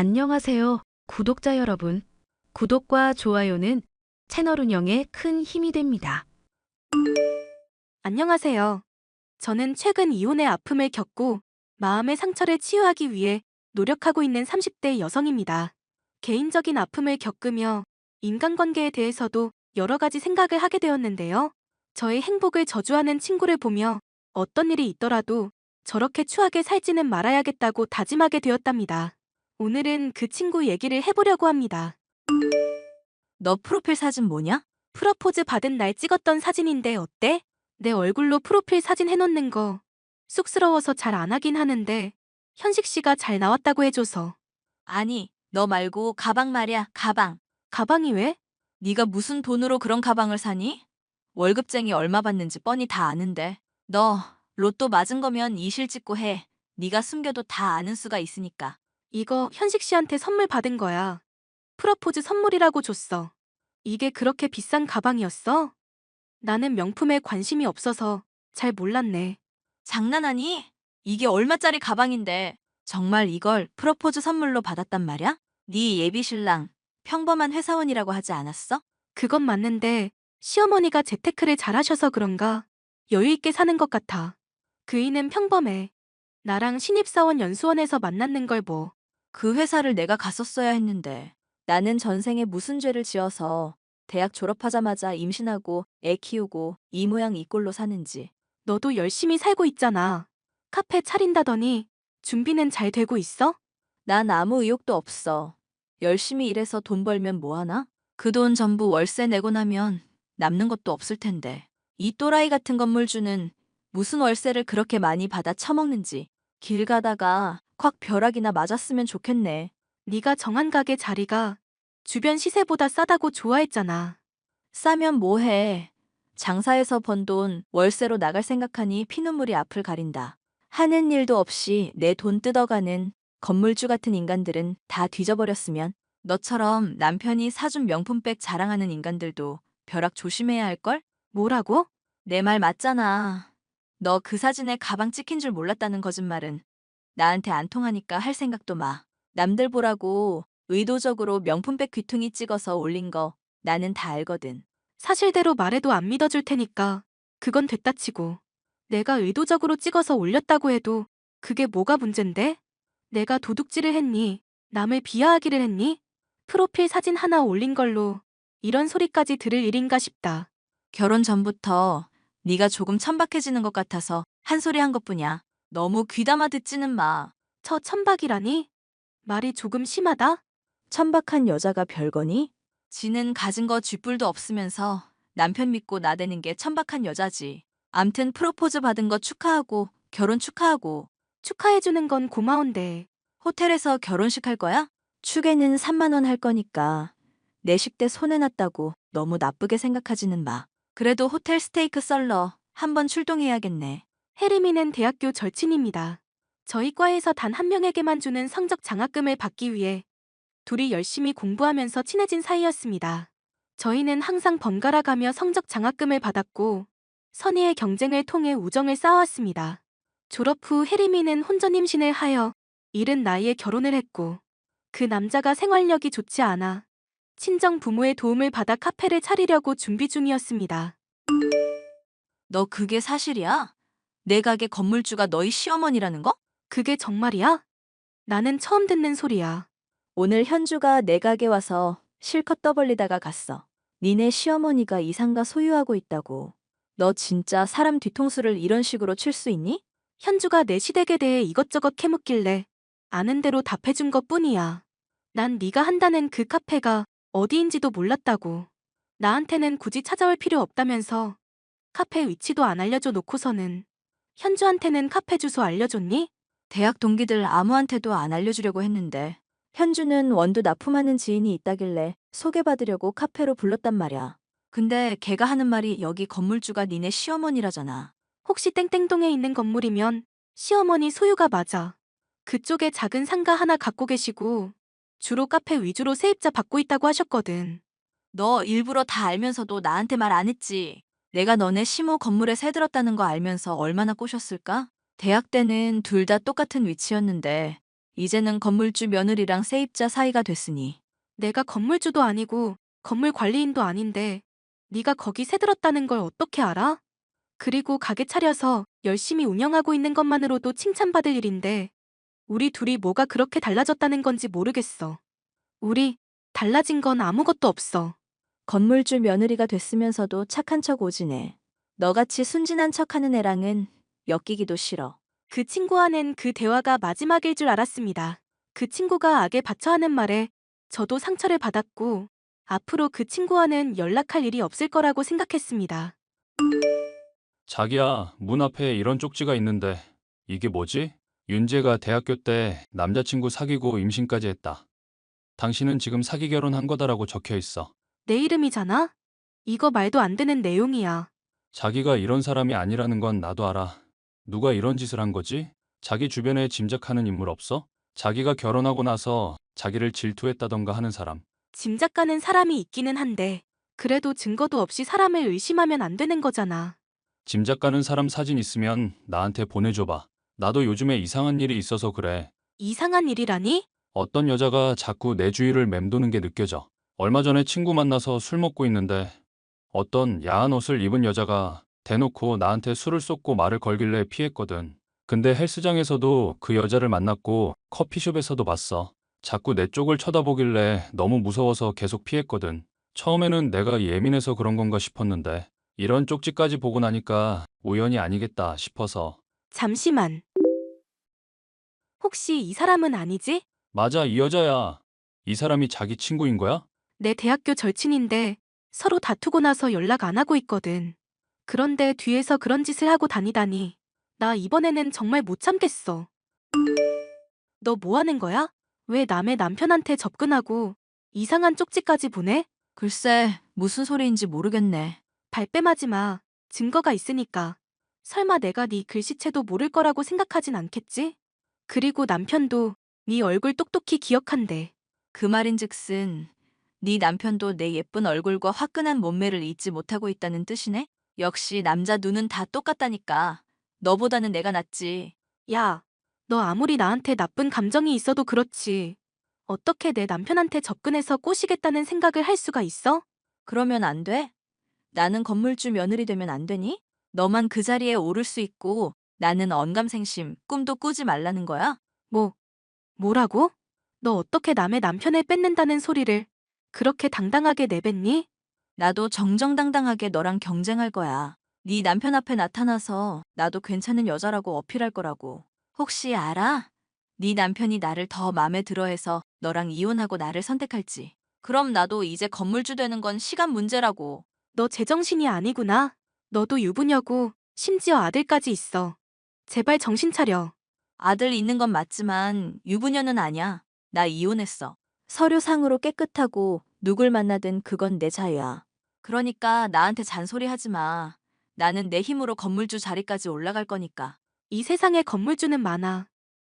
안녕하세요, 구독자 여러분. 구독과 좋아요는 채널 운영에 큰 힘이 됩니다. 안녕하세요. 저는 최근 이혼의 아픔을 겪고 마음의 상처를 치유하기 위해 노력하고 있는 30대 여성입니다. 개인적인 아픔을 겪으며 인간관계에 대해서도 여러 가지 생각을 하게 되었는데요. 저의 행복을 저주하는 친구를 보며 어떤 일이 있더라도 저렇게 추하게 살지는 말아야겠다고 다짐하게 되었답니다. 오늘은 그 친구 얘기를 해보려고 합니다. 너 프로필 사진 뭐냐? 프러포즈 받은 날 찍었던 사진인데 어때? 내 얼굴로 프로필 사진 해놓는 거 쑥스러워서 잘 안 하긴 하는데 현식 씨가 잘 나왔다고 해줘서 아니, 너 말고 가방 말이야, 가방. 가방이 왜? 네가 무슨 돈으로 그런 가방을 사니? 월급쟁이 얼마 받는지 뻔히 다 아는데. 너 로또 맞은 거면 이실 찍고 해. 네가 숨겨도 다 아는 수가 있으니까. 이거 현식 씨한테 선물 받은 거야. 프러포즈 선물이라고 줬어. 이게 그렇게 비싼 가방이었어? 나는 명품에 관심이 없어서 잘 몰랐네. 장난하니? 이게 얼마짜리 가방인데 정말 이걸 프로포즈 선물로 받았단 말이야? 네 예비 신랑 평범한 회사원이라고 하지 않았어? 그건 맞는데 시어머니가 재테크를 잘하셔서 그런가 여유 있게 사는 것 같아. 그이는 평범해. 나랑 신입사원 연수원에서 만났는 걸 뭐. 그 회사를 내가 갔었어야 했는데 나는 전생에 무슨 죄를 지어서 대학 졸업하자마자 임신하고 애 키우고 이 모양 이 꼴로 사는지 너도 열심히 살고 있잖아. 카페 차린다더니 준비는 잘 되고 있어? 난 아무 의욕도 없어. 열심히 일해서 돈 벌면 뭐하나? 그 돈 전부 월세 내고 나면 남는 것도 없을 텐데 이 또라이 같은 건물주는 무슨 월세를 그렇게 많이 받아 처먹는지 길 가다가 콱 벼락이나 맞았으면 좋겠네. 네가 정한 가게 자리가 주변 시세보다 싸다고 좋아했잖아. 싸면 뭐해. 장사해서 번 돈 월세로 나갈 생각하니 피눈물이 앞을 가린다. 하는 일도 없이 내 돈 뜯어가는 건물주 같은 인간들은 다 뒤져버렸으면 너처럼 남편이 사준 명품백 자랑하는 인간들도 벼락 조심해야 할걸? 뭐라고? 내 말 맞잖아. 너 그 사진에 가방 찍힌 줄 몰랐다는 거짓말은 나한테 안 통하니까 할 생각도 마. 남들 보라고 의도적으로 명품백 귀퉁이 찍어서 올린 거 나는 다 알거든. 사실대로 말해도 안 믿어줄 테니까 그건 됐다 치고. 내가 의도적으로 찍어서 올렸다고 해도 그게 뭐가 문젠데? 내가 도둑질을 했니? 남을 비하하기를 했니? 프로필 사진 하나 올린 걸로 이런 소리까지 들을 일인가 싶다. 결혼 전부터 네가 조금 천박해지는 것 같아서 한 소리 한 것뿐이야. 너무 귀담아 듣지는 마. 저 천박이라니? 말이 조금 심하다? 천박한 여자가 별거니? 지는 가진 거 쥐뿔도 없으면서 남편 믿고 나대는 게 천박한 여자지. 암튼 프로포즈 받은 거 축하하고 결혼 축하하고 축하해주는 건 고마운데 호텔에서 결혼식 할 거야? 축에는 3만 원 할 거니까 내 식대 손해 났다고 너무 나쁘게 생각하지는 마. 그래도 호텔 스테이크 썰러 한번 출동해야겠네. 혜림이는 대학교 절친입니다. 저희 과에서 단 한 명에게만 주는 성적 장학금을 받기 위해 둘이 열심히 공부하면서 친해진 사이였습니다. 저희는 항상 번갈아 가며 성적 장학금을 받았고 선의의 경쟁을 통해 우정을 쌓아왔습니다. 졸업 후 혜림이는 혼전 임신을 하여 이른 나이에 결혼을 했고 그 남자가 생활력이 좋지 않아 친정 부모의 도움을 받아 카페를 차리려고 준비 중이었습니다. 너 그게 사실이야? 내 가게 건물주가 너희 시어머니라는 거? 그게 정말이야? 나는 처음 듣는 소리야. 오늘 현주가 내 가게 와서 실컷 떠벌리다가 갔어. 니네 시어머니가 이 상가 소유하고 있다고. 너 진짜 사람 뒤통수를 이런 식으로 칠 수 있니? 현주가 내 시댁에 대해 이것저것 캐묻길래 아는 대로 답해준 것 뿐이야. 난 네가 한다는 그 카페가 어디인지도 몰랐다고. 나한테는 굳이 찾아올 필요 없다면서 카페 위치도 안 알려줘 놓고서는 현주한테는 카페 주소 알려줬니? 대학 동기들 아무한테도 안 알려주려고 했는데 현주는 원두 납품하는 지인이 있다길래 소개받으려고 카페로 불렀단 말이야. 근데 걔가 하는 말이 여기 건물주가 니네 시어머니라잖아. 혹시 땡땡동에 있는 건물이면 시어머니 소유가 맞아. 그쪽에 작은 상가 하나 갖고 계시고 주로 카페 위주로 세입자 받고 있다고 하셨거든. 너 일부러 다 알면서도 나한테 말 안 했지. 내가 너네 시모 건물에 새들었다는 거 알면서 얼마나 꼬셨을까? 대학 때는 둘 다 똑같은 위치였는데 이제는 건물주 며느리랑 세입자 사이가 됐으니 내가 건물주도 아니고 건물 관리인도 아닌데 네가 거기 새들었다는 걸 어떻게 알아? 그리고 가게 차려서 열심히 운영하고 있는 것만으로도 칭찬받을 일인데 우리 둘이 뭐가 그렇게 달라졌다는 건지 모르겠어. 우리 달라진 건 아무것도 없어. 건물주 며느리가 됐으면서도 착한 척 오지네. 너같이 순진한 척하는 애랑은 엮이기도 싫어. 그 친구와는 그 대화가 마지막일 줄 알았습니다. 그 친구가 악에 바쳐하는 말에 저도 상처를 받았고 앞으로 그 친구와는 연락할 일이 없을 거라고 생각했습니다. 자기야, 문 앞에 이런 쪽지가 있는데 이게 뭐지? 윤재가 대학교 때 남자친구 사귀고 임신까지 했다. 당신은 지금 사기 결혼한 거다라고 적혀 있어. 내 이름이잖아? 이거 말도 안 되는 내용이야. 자기가 이런 사람이 아니라는 건 나도 알아. 누가 이런 짓을 한 거지? 자기 주변에 짐작하는 인물 없어? 자기가 결혼하고 나서 자기를 질투했다던가 하는 사람. 짐작 가는 사람이 있기는 한데 그래도 증거도 없이 사람을 의심하면 안 되는 거잖아. 짐작 가는 사람 사진 있으면 나한테 보내줘봐. 나도 요즘에 이상한 일이 있어서 그래. 이상한 일이라니? 어떤 여자가 자꾸 내 주위를 맴도는 게 느껴져. 얼마 전에 친구 만나서 술 먹고 있는데 어떤 야한 옷을 입은 여자가 대놓고 나한테 술을 쏟고 말을 걸길래 피했거든. 근데 헬스장에서도 그 여자를 만났고 커피숍에서도 봤어. 자꾸 내 쪽을 쳐다보길래 너무 무서워서 계속 피했거든. 처음에는 내가 예민해서 그런 건가 싶었는데 이런 쪽지까지 보고 나니까 우연이 아니겠다 싶어서 잠시만. 혹시 이 사람은 아니지? 맞아 이 여자야. 이 사람이 자기 친구인 거야? 내 대학교 절친인데 서로 다투고 나서 연락 안 하고 있거든. 그런데 뒤에서 그런 짓을 하고 다니다니. 나 이번에는 정말 못 참겠어. 너 뭐 하는 거야? 왜 남의 남편한테 접근하고 이상한 쪽지까지 보내? 글쎄, 무슨 소리인지 모르겠네. 발뺌하지 마. 증거가 있으니까. 설마 내가 네 글씨체도 모를 거라고 생각하진 않겠지? 그리고 남편도 네 얼굴 똑똑히 기억한대. 그 말인즉슨 네 남편도 내 예쁜 얼굴과 화끈한 몸매를 잊지 못하고 있다는 뜻이네? 역시 남자 눈은 다 똑같다니까. 너보다는 내가 낫지. 야, 너 아무리 나한테 나쁜 감정이 있어도 그렇지. 어떻게 내 남편한테 접근해서 꼬시겠다는 생각을 할 수가 있어? 그러면 안 돼? 나는 건물주 며느리 되면 안 되니? 너만 그 자리에 오를 수 있고 나는 언감생심, 꿈도 꾸지 말라는 거야? 뭐, 뭐라고? 너 어떻게 남의 남편을 뺏는다는 소리를 그렇게 당당하게 내뱉니? 나도 정정당당하게 너랑 경쟁할 거야. 네 남편 앞에 나타나서 나도 괜찮은 여자라고 어필할 거라고. 혹시 알아? 네 남편이 나를 더 마음에 들어해서 너랑 이혼하고 나를 선택할지. 그럼 나도 이제 건물주 되는 건 시간 문제라고. 너 제정신이 아니구나. 너도 유부녀고 심지어 아들까지 있어. 제발 정신 차려. 아들 있는 건 맞지만 유부녀는 아니야. 나 이혼했어. 서류상으로 깨끗하고 누굴 만나든 그건 내 자유야. 그러니까 나한테 잔소리 하지 마. 나는 내 힘으로 건물주 자리까지 올라갈 거니까. 이 세상에 건물주는 많아.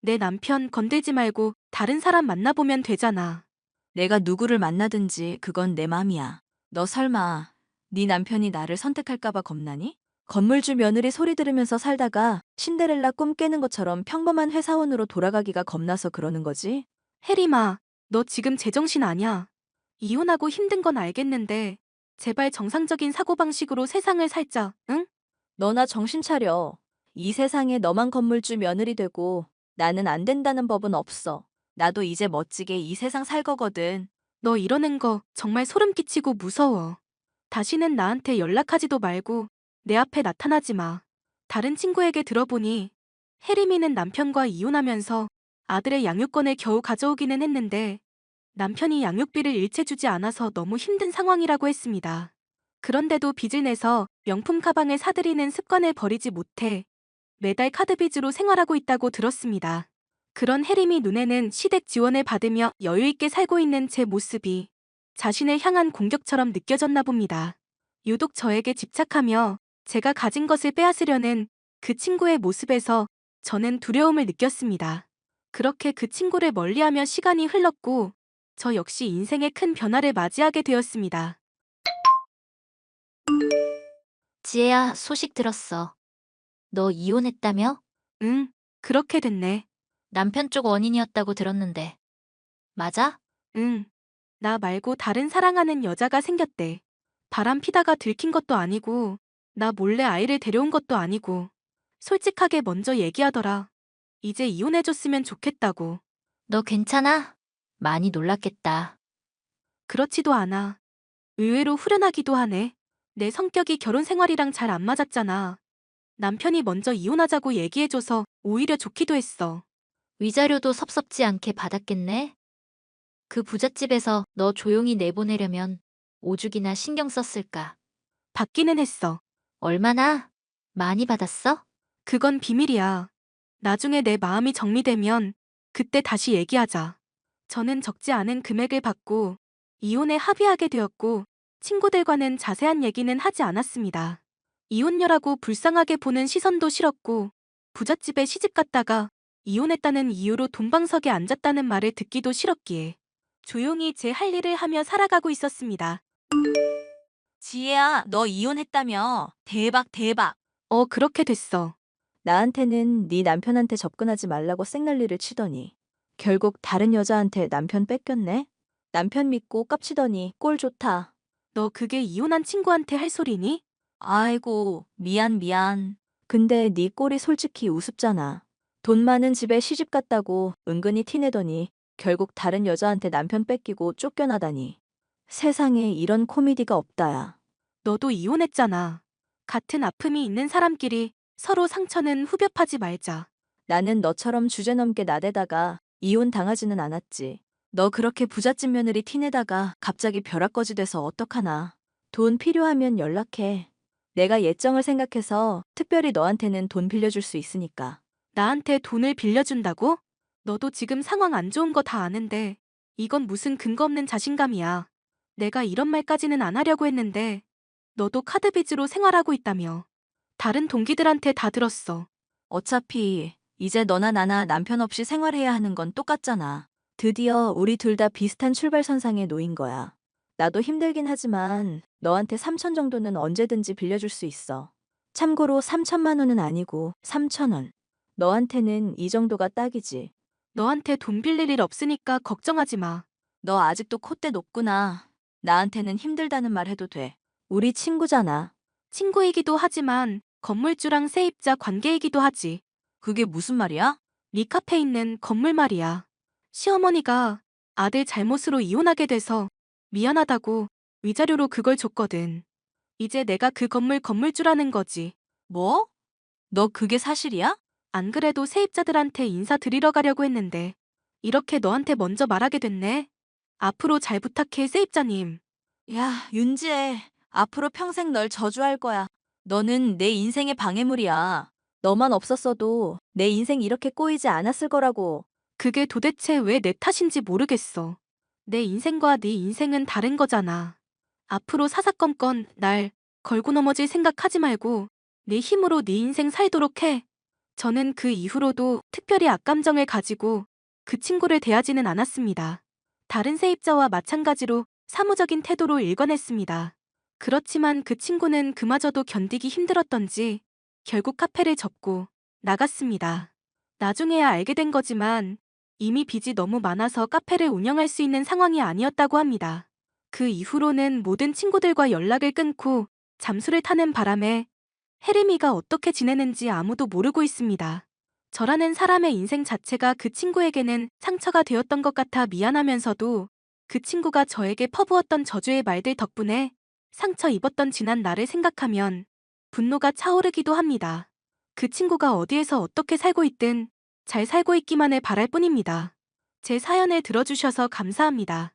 내 남편 건들지 말고 다른 사람 만나보면 되잖아. 내가 누구를 만나든지 그건 내 맘이야. 너 설마 네 남편이 나를 선택할까 봐 겁나니? 건물주 며느리 소리 들으면서 살다가 신데렐라 꿈 깨는 것처럼 평범한 회사원으로 돌아가기가 겁나서 그러는 거지? 혜림아, 너 지금 제정신 아냐. 이혼하고 힘든 건 알겠는데 제발 정상적인 사고방식으로 세상을 살자, 응? 너나 정신 차려. 이 세상에 너만 건물주 며느리 되고 나는 안 된다는 법은 없어. 나도 이제 멋지게 이 세상 살 거거든. 너 이러는 거 정말 소름 끼치고 무서워. 다시는 나한테 연락하지도 말고 내 앞에 나타나지 마. 다른 친구에게 들어보니 혜림이는 남편과 이혼하면서 아들의 양육권을 겨우 가져오기는 했는데 남편이 양육비를 일체 주지 않아서 너무 힘든 상황이라고 했습니다. 그런데도 빚을 내서 명품 가방을 사들이는 습관을 버리지 못해 매달 카드 빚으로 생활하고 있다고 들었습니다. 그런 혜림이 눈에는 시댁 지원을 받으며 여유있게 살고 있는 제 모습이 자신을 향한 공격처럼 느껴졌나 봅니다. 유독 저에게 집착하며 제가 가진 것을 빼앗으려는 그 친구의 모습에서 저는 두려움을 느꼈습니다. 그렇게 그 친구를 멀리하며 시간이 흘렀고 저 역시 인생의 큰 변화를 맞이하게 되었습니다. 지혜야, 소식 들었어. 너 이혼했다며? 응, 그렇게 됐네. 남편 쪽 원인이었다고 들었는데. 맞아? 응. 나 말고 다른 사랑하는 여자가 생겼대. 바람 피다가 들킨 것도 아니고, 나 몰래 아이를 데려온 것도 아니고, 솔직하게 먼저 얘기하더라. 이제 이혼해줬으면 좋겠다고. 너 괜찮아? 많이 놀랐겠다. 그렇지도 않아. 의외로 후련하기도 하네. 내 성격이 결혼 생활이랑 잘 안 맞았잖아. 남편이 먼저 이혼하자고 얘기해줘서 오히려 좋기도 했어. 위자료도 섭섭지 않게 받았겠네? 그 부잣집에서 너 조용히 내보내려면 오죽이나 신경 썼을까. 받기는 했어. 얼마나? 많이 받았어? 그건 비밀이야. 나중에 내 마음이 정리되면 그때 다시 얘기하자. 저는 적지 않은 금액을 받고 이혼에 합의하게 되었고 친구들과는 자세한 얘기는 하지 않았습니다. 이혼녀라고 불쌍하게 보는 시선도 싫었고 부잣집에 시집 갔다가 이혼했다는 이유로 돈방석에 앉았다는 말을 듣기도 싫었기에 조용히 제 할 일을 하며 살아가고 있었습니다. 지혜야, 너 이혼했다며. 대박, 대박. 어, 그렇게 됐어. 나한테는 네 남편한테 접근하지 말라고 생난리를 치더니 결국 다른 여자한테 남편 뺏겼네. 남편 믿고 깝치더니 꼴 좋다. 너 그게 이혼한 친구한테 할 소리니? 아이고, 미안, 미안. 근데 네 꼴이 솔직히 우습잖아. 돈 많은 집에 시집 갔다고 은근히 티내더니 결국 다른 여자한테 남편 뺏기고 쫓겨나다니. 세상에 이런 코미디가 없다야. 너도 이혼했잖아. 같은 아픔이 있는 사람끼리 서로 상처는 후벼파지 말자. 나는 너처럼 주제넘게 나대다가 이혼 당하지는 않았지. 너 그렇게 부잣집 며느리 티내다가 갑자기 벼락거지 돼서 어떡하나. 돈 필요하면 연락해. 내가 예정을 생각해서 특별히 너한테는 돈 빌려줄 수 있으니까. 나한테 돈을 빌려준다고? 너도 지금 상황 안 좋은 거 다 아는데 이건 무슨 근거 없는 자신감이야. 내가 이런 말까지는 안 하려고 했는데 너도 카드 빚으로 생활하고 있다며. 다른 동기들한테 다 들었어. 어차피 이제 너나 나나 남편 없이 생활해야 하는 건 똑같잖아. 드디어 우리 둘 다 비슷한 출발선상에 놓인 거야. 나도 힘들긴 하지만 너한테 3천 정도는 언제든지 빌려줄 수 있어. 참고로 3천만 원은 아니고 3천 원. 너한테는 이 정도가 딱이지. 너한테 돈 빌릴 일 없으니까 걱정하지 마. 너 아직도 콧대 높구나. 나한테는 힘들다는 말 해도 돼. 우리 친구잖아. 친구이기도 하지만 건물주랑 세입자 관계이기도 하지. 그게 무슨 말이야? 네 카페 있는 건물 말이야. 시어머니가 아들 잘못으로 이혼하게 돼서 미안하다고 위자료로 그걸 줬거든. 이제 내가 그 건물 건물주라는 거지. 뭐? 너 그게 사실이야? 안 그래도 세입자들한테 인사드리러 가려고 했는데 이렇게 너한테 먼저 말하게 됐네. 앞으로 잘 부탁해 세입자님. 야, 윤지혜. 앞으로 평생 널 저주할 거야. 너는 내 인생의 방해물이야. 너만 없었어도 내 인생 이렇게 꼬이지 않았을 거라고. 그게 도대체 왜 내 탓인지 모르겠어. 내 인생과 네 인생은 다른 거잖아. 앞으로 사사건건 날 걸고 넘어질 생각하지 말고 네 힘으로 네 인생 살도록 해. 저는 그 이후로도 특별히 악감정을 가지고 그 친구를 대하지는 않았습니다. 다른 세입자와 마찬가지로 사무적인 태도로 일관했습니다. 그렇지만 그 친구는 그마저도 견디기 힘들었던지 결국 카페를 접고 나갔습니다. 나중에야 알게 된 거지만 이미 빚이 너무 많아서 카페를 운영할 수 있는 상황이 아니었다고 합니다. 그 이후로는 모든 친구들과 연락을 끊고 잠수를 타는 바람에 혜림이가 어떻게 지내는지 아무도 모르고 있습니다. 저라는 사람의 인생 자체가 그 친구에게는 상처가 되었던 것 같아 미안하면서도 그 친구가 저에게 퍼부었던 저주의 말들 덕분에 상처 입었던 지난 날을 생각하면 분노가 차오르기도 합니다. 그 친구가 어디에서 어떻게 살고 있든 잘 살고 있기만을 바랄 뿐입니다. 제 사연을 들어주셔서 감사합니다.